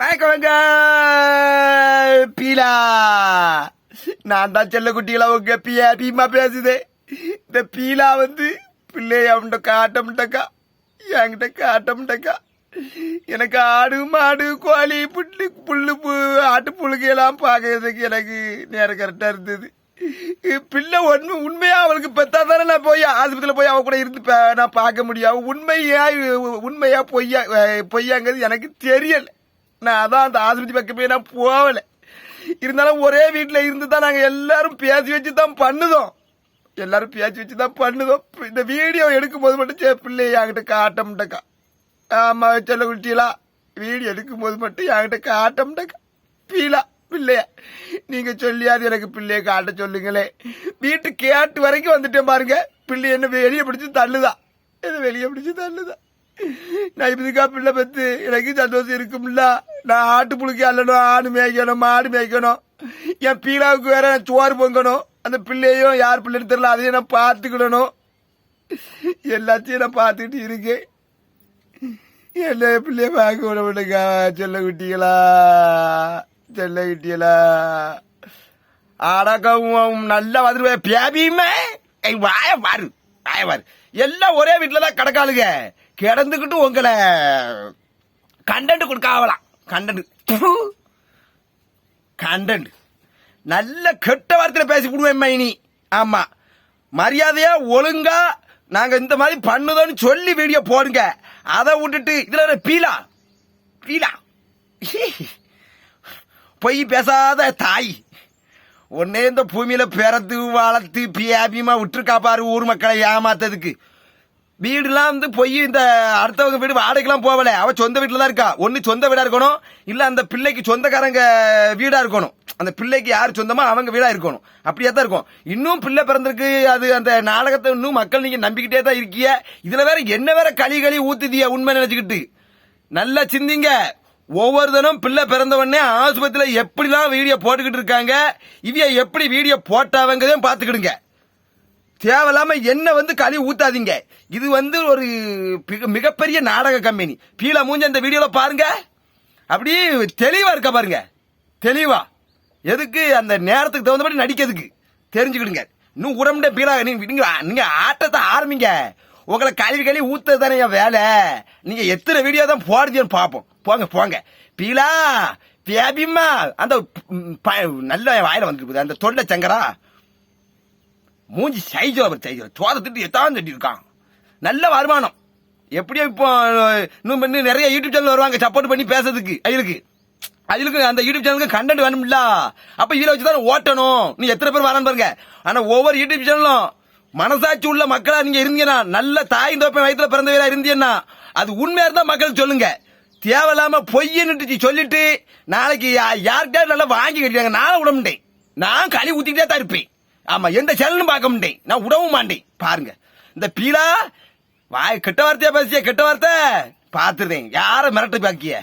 வணக்கங்க பீலா! நான் தான் செல்ல குட்டிகளா உங்க பியா பீமா பேசுதே. இந்த பீலா வந்து பிள்ளைய அவன்கிட்ட காட்டமுட்டக்கா. என்கிட்ட காட்டமுட்டக்கா. எனக்கு ஆடு மாடு கோழி புல்லு புல்லு பு ஆட்டு புழுகையெல்லாம் பார்க்கறதுக்கு எனக்கு நேரம் கரெக்டா இருந்தது. பிள்ளை ஒண்ணு உண்மையா அவளுக்கு பெத்தா தானே நான் போய் ஆஸ்பத்திரியில போய் அவ கூட இருந்து பா- நான் பார்க்க முடியும். உண்மையா உண்மையா பொய்யா பொய்யாங்கிறது எனக்கு தெரியல. நான் அதான் அந்த ஆஸ்பத்திரி பக்கமே நான் போகல. இருந்தாலும் ஒரே வீட்டில் இருந்து தான் நாங்கள் எல்லாரும் பேசி வச்சு தான் பண்ணுதோம். எல்லாரும் பேசி வச்சு தான் பண்ணுதோம். இந்த வீடியோ எடுக்கும் போது மட்டும் சே பிள்ளை என்கிட்ட காட்டமுட்டக்கா ஆமா செல்ல குட்டிகளா வீடியோ எடுக்கும் போது மட்டும் என்கிட்ட காட்டமுட்டக்கா பீலா பிள்ளையா நீங்க சொல்லியாது எனக்கு பிள்ளைய காட்ட சொல்லுங்களே. வீட்டு கேட்டு வரைக்கும் வந்துட்டேன் பாருங்க. பிள்ளை என்ன வெளியே பிடிச்சி தள்ளுதா. என்ன வெளியே பிடிச்சி தள்ளுதா. நான் இப்படிக்கா பிள்ளை பத்து எனக்கு சந்தோஷம் இருக்கும்ல. நான் ஆட்டு புழுக்கி அல்லணும் ஆடு மேய்க்கணும் மாடு மேய்க்கணும். என் பீலாவுக்கு வேற நான் சோறு பொங்கணும். அந்த பிள்ளையும் யார் பிள்ளைன்னு தெரியல அதையும் நான் பார்த்துக்கிடணும். எல்லாத்தையும் நான் பார்த்துக்கிட்டு இருக்கேன். என்ன பிள்ளைய பார்க்க விட விடுங்க செல்ல குட்டிகளா செல்ல குட்டிகளா. அடக்கவும் நல்லா வந்துருவேன் பேபியுமே வாய பாரு வாய பாரு எல்லாம் ஒரே வீட்டில் தான் கிடக்காளுங்க. கிடந்துக்கிட்டு உங்களை கண்டென்ட் கொடுக்காவலாம். கண்டன்ட் கண்டன்ட் நல்ல கெட்ட வார்த்தையில பேசி விடுவேன் இனி ஆமா. மரியாதையா ஒழுங்கா நாங்க இந்த மாதிரி பண்ணுதோன்னு சொல்லி வீடியோ போடுங்க. அதை விட்டுட்டு இதுல பீலா. பீலா. பொய் பேசாத தாய். உன்னே இந்த பூமியில பிறந்து வளர்த்து பியாபியமா விட்டுருக்கா பாரு ஊர் மக்களை ஏமாத்ததுக்கு. வீடுலாம் வந்து போய் இந்த அடுத்தவங்க வீடு வாடகைலாம் போகல. அவ சொந்த வீட்டுல தான் இருக்கா. ஒன்னு சொந்த வீடா இருக்கணும் இல்ல அந்த பிள்ளைக்கு சொந்தக்காரங்க வீடா இருக்கணும். அந்த பிள்ளைக்கு யார் சொந்தமா அவங்க வீடா இருக்கணும். அப்படியே தான் இருக்கும். இன்னும் பிள்ளை பிறந்திருக்கு அது அந்த நாடகத்தை இன்னும் மக்கள் நீங்க நம்பிக்கிட்டே தான் இருக்கிய இதுல வேற என்ன வேற களி களி ஊத்துதிய உண்மை நினைச்சுக்கிட்டு. நல்லா சிந்திங்க. ஒவ்வொரு தினம் பிள்ளை பிறந்த உடனே ஆஸ்பத்திரியில எப்படிலாம் வீடியோ போட்டுக்கிட்டு இருக்காங்க இவிய எப்படி வீடியோ போட்டாவங்கதையும் பாத்துக்கிடுங்க தேவையில்லாம என்ன வந்து களி ஊத்தாதீங்க. இது வந்து ஒரு மிகப்பெரிய நாடக கம்பெனி. பீலா மூஞ்ச இந்த வீடியோல பாருங்க. அப்படியே தெளிவா இருக்க பாருங்க. தெளிவா. எதுக்கு அந்த நேரத்துக்கு தகுந்தபடி நடிக்கிறதுக்கு. தெரிஞ்சுக்கிடுங்க. இன்னும் உடம்புட பீலா நீங்க நீங்க ஆட்டத்தை ஆரம்பிங்க. உங்களை கழுவி கழுவி ஊத்துறது தானே என் வேலை. நீங்க எத்தனை வீடியோ தான் போடுறதுன்னு பார்ப்போம் போங்க போங்க. பீலா பேபிம்மா அந்த ப- நல்ல வாயில வந்துருக்குது. அந்த தொண்டை சங்கரா. மூஞ்சி சைஜோ அவர் சைஜோ சோத திட்டு எத்தான் தட்டி இருக்கான் நல்ல வருமானம். எப்படியும் இப்போ இன்னும் பண்ணி நிறைய யூடியூப் சேனல் வருவாங்க சப்போர்ட் பண்ணி பேசுறதுக்கு அதுக்கு அதுக்கு அந்த யூடியூப் சேனலுக்கு கண்டென்ட் வேணும்ல. அப்ப இதுல வச்சு தான் ஓட்டணும். நீ எத்தனை பேர் வரான்னு பாருங்க. ஆனா ஒவ்வொரு யூடியூப் சேனலும் மனசாட்சி உள்ள மக்களா நீங்க இருந்தீங்கன்னா நல்ல தாய் தோப்பை வயிற்றுல பிறந்தவரா இருந்தீங்கன்னா அது உண்மையா இருந்தா மக்களுக்கு சொல்லுங்க. தேவையில்லாம பொய்யன்னுட்டு சொல்லிட்டு நாளைக்கு யா- நல்லா வாங்கி கட்டிட்டாங்க நானும் விட மாட்டேன் நான் களி ஊத்திக்கிட்டே தான் இருப்பேன். ஆமா எந்த சேனலும் பார்க்க மாட்டேன். நான் விடவும் மாட்டேன். பாருங்க. இந்த பீலா வாய் கெட்ட வார்த்தையா பேசிய கெட்ட வார்த்தை? பாத்துருந்தேன் யார மிரட்டு பாக்கிய?